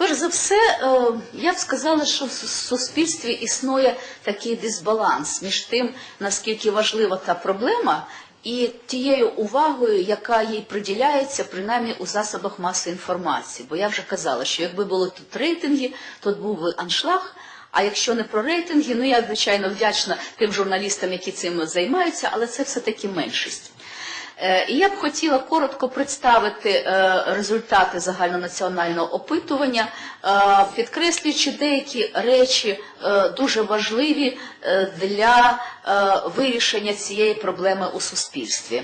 Перш за все, е, я б сказала, що в суспільстві існує такий дисбаланс між тим, наскільки важлива та проблема, і тією увагою, яка їй приділяється, принаймні у засобах масової інформації. Бо я вже казала, що якби були тут рейтинги, то був би аншлаг. А якщо не про рейтинги, ну я звичайно вдячна тим журналістам, які цим займаються, але це все-таки меншість. Е, І я б хотіла коротко представити е, результати загальнонаціонального опитування, е, підкреслюючи деякі речі дуже важливі для вирішення цієї проблеми у суспільстві.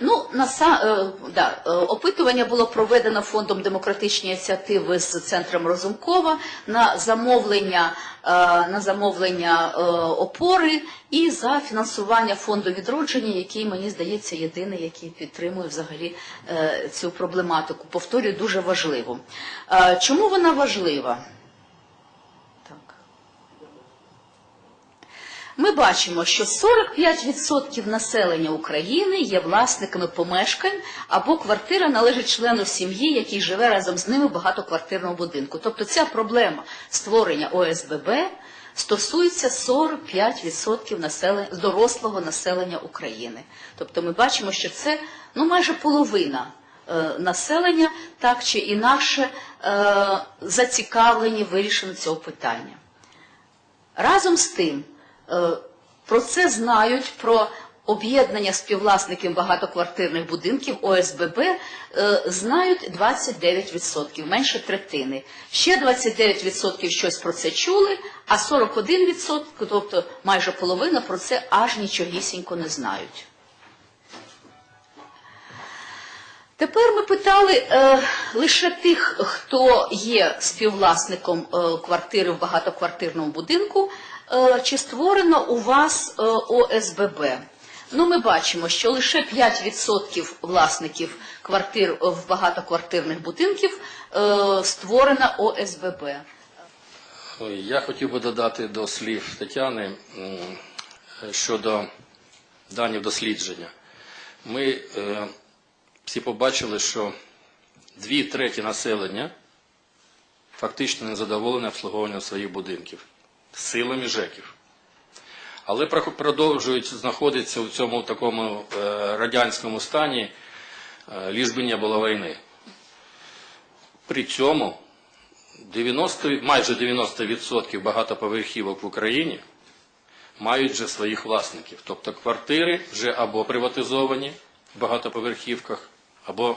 Ну, наса, е, да, е, опитування було проведено фондом демократичні ініціативи з центром Розумкова на замовлення, е, на замовлення е, опори і за фінансування фонду відродження, який мені здається єдиний, який підтримує взагалі цю проблематику. Повторюю, дуже важливу. Е, Чому вона важлива? Ми бачимо, що 45% населення України є власниками помешкань або квартира належить члену сім'ї, який живе разом з ними в багатоквартирному будинку. Тобто ця проблема створення ОСББ стосується 45% населення, дорослого населення України. Тобто ми бачимо, що це ну, майже половина е, населення так чи інакше е, зацікавлені в вирішенні цього питання. Разом з тим, про це знають про об'єднання співвласників багатоквартирних будинків ОСББ е, знають 29%, менше третини. Ще 29% щось про це чули, а 41%, тобто майже половина, про це аж нічогісінько не знають. Тепер ми питали е, лише тих, хто є співвласником е, квартири в багатоквартирному будинку, е, чи створено у вас е, ОСББ. Ну, ми бачимо, що лише 5% власників квартир в багатоквартирних будинків е, створено ОСББ. Я хотів би додати до слів Тетяни щодо даних дослідження. Ми е, всі побачили, що дві треті населення фактично не задоволені обслуговуванням своїх будинків силами ЖЕКів. Але продовжують знаходитися в цьому такому е, радянському стані, е, ліж би не було війни. При цьому 90, майже 90% багатоповерхівок в Україні мають вже своїх власників. Тобто квартири вже або приватизовані в багатоповерхівках, або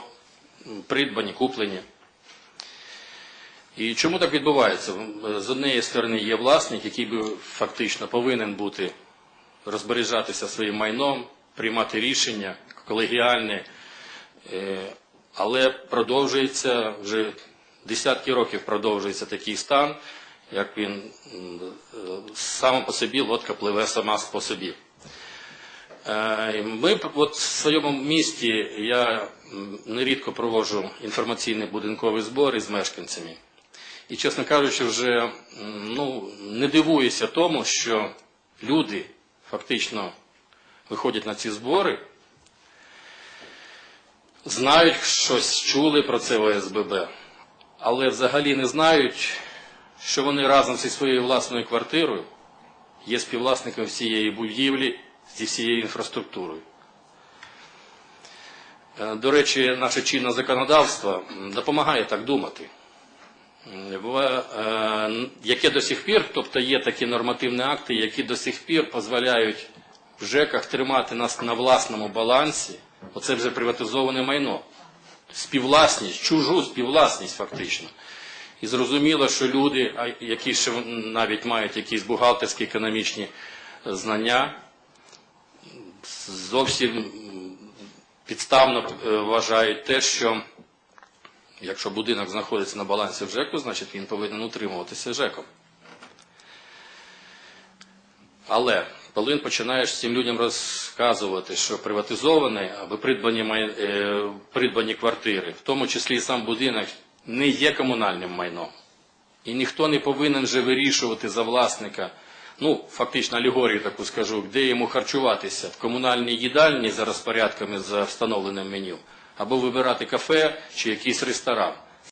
придбані, куплені. І чому так відбувається? З однієї сторони є власник, який би фактично повинен бути розбережатися своїм майном, приймати рішення колегіальне, Е, але продовжується вже десятки років продовжується такий стан, як він е, сам по собі лодка пливе сама по собі. Е, Ми от в своєму місті я нерідко проводжу інформаційні будинкові збори з мешканцями. І, чесно кажучи, вже ну, не дивуюся тому, що люди фактично виходять на ці збори, знають щось, чули про це ОСББ, але взагалі не знають, що вони разом зі своєю власною квартирою є співвласником всієї будівлі зі всією інфраструктурою. Е, До речі, наше чинне законодавство допомагає так думати. Е, Яке до сих пір, тобто є такі нормативні акти, які до сих пір дозволяють в ЖЕКах тримати нас на власному балансі, оце вже приватизоване майно. Співвласність, чужу співвласність фактично. І зрозуміло, що люди, які ще навіть мають якісь бухгалтерські економічні знання, зовсім підставно е, вважають те, що якщо будинок знаходиться на балансі в ЖЕКу, значить він повинен утримуватися ЖЕКом. Але коли починаєш цим людям розказувати, що приватизовані або придбані, е, придбані квартири, в тому числі і сам будинок, не є комунальним майном. І ніхто не повинен же вирішувати за власника, ну, фактично алегорію таку скажу, де йому харчуватися, в комунальній їдальні за розпорядками за встановленим меню, або вибирати кафе чи якийсь ресторан.